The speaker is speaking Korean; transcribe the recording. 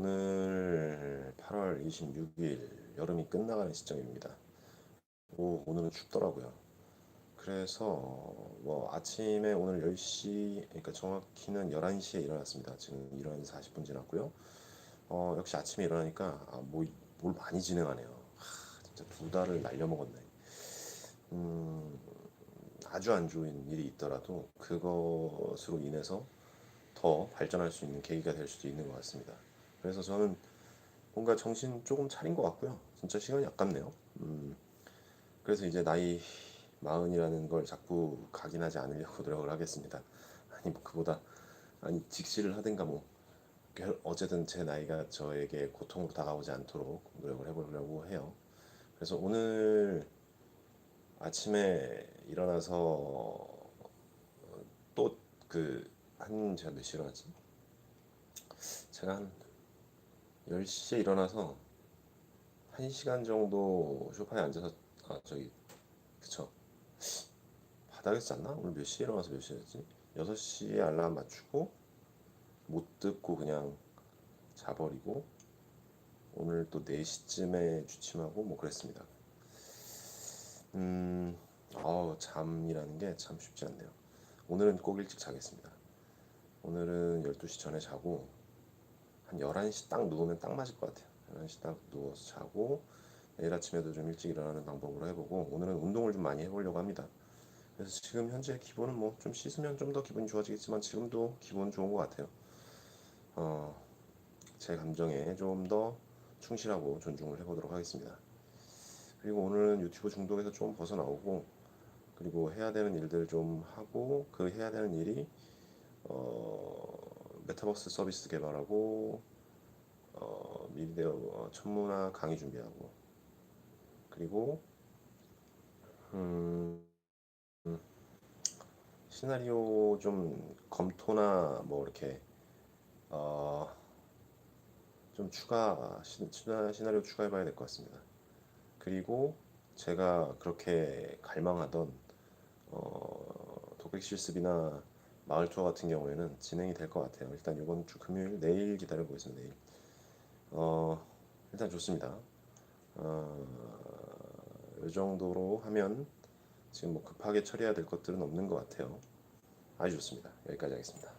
오늘 8월 26일 여름이 끝나가는 시점입니다. 오, 오늘은 춥더라고요. 그래서 뭐 아침에 오늘 10시, 그러니까 정확히는 11시에 일어났습니다. 지금 일어난 지 40분 지났고요. 어, 역시 아침에 일어나니까 아, 뭐, 뭘 많이 진행하네요. 하, 진짜 두 달을 날려먹었네. 음, 아주 안 좋은 일이 있더라도 그것으로 인해서 더 발전할 수 있는 계기가 될 수도 있는 것 같습니다. 그래서 저는 뭔가 정신 조금 차린 것 같고요. 진짜 시간이 아깝네요. 음, 그래서 이제 나이 마흔이라는 걸 자꾸 각인하지 않으려고 노력을 하겠습니다. 아니 뭐 그보다 아니 직시를 하든가 뭐 결- 어쨌든 제 나이가 저에게 고통으로 다가오지 않도록 노력을 해보려고 해요. 그래서 오늘 아침에 일어나서 또 그 한 제가 몇 시에 일어났지? 제가 한 10시에 일어나서 1시간 정도 소파에 앉아서 아 저기 그쵸 바닥에서 잤나? 오늘 몇 시에 일어나서 몇 시에 잤지? 6시에 알람 맞추고 못 듣고 그냥 자버리고 오늘 또 4시쯤에 주침하고 뭐 그랬습니다. 음, 아우 잠이라는 게 참 쉽지 않네요. 오늘은 꼭 일찍 자겠습니다. 오늘은 12시 전에 자고 한 11시 딱 누우면 딱 맞을 것 같아요. 11시 딱 누워서 자고 내일 아침에도 좀 일찍 일어나는 방법으로 해보고 오늘은 운동을 좀 많이 해보려고 합니다. 그래서 지금 현재 기분은 뭐 좀 씻으면 좀 더 기분이 좋아지겠지만 지금도 기분 좋은 것 같아요. 어, 제 감정에 좀 더 충실하고 존중을 해보도록 하겠습니다. 그리고 오늘은 유튜브 중독에서 좀 벗어나오고 그리고 해야 되는 일들 좀 하고 그 해야 되는 일이 어, 메타버스 서비스 개발하고 어, 미디어 어, 천문화 강의 준비하고 그리고 음, 음, 시나리오 좀 검토나 뭐 이렇게 어, 좀 추가 시, 시나리오 추가해봐야 될 것 같습니다. 그리고 제가 그렇게 갈망하던 어, 독백 실습이나 마을 투어 같은 경우에는 진행이 될 것 같아요. 일단 이번 주 금요일 내일 기다려 보겠습니다. 내일. 어, 일단 좋습니다. 어, 이 정도로 하면 지금 뭐 급하게 처리해야 될 것들은 없는 것 같아요. 아주 좋습니다. 여기까지 하겠습니다.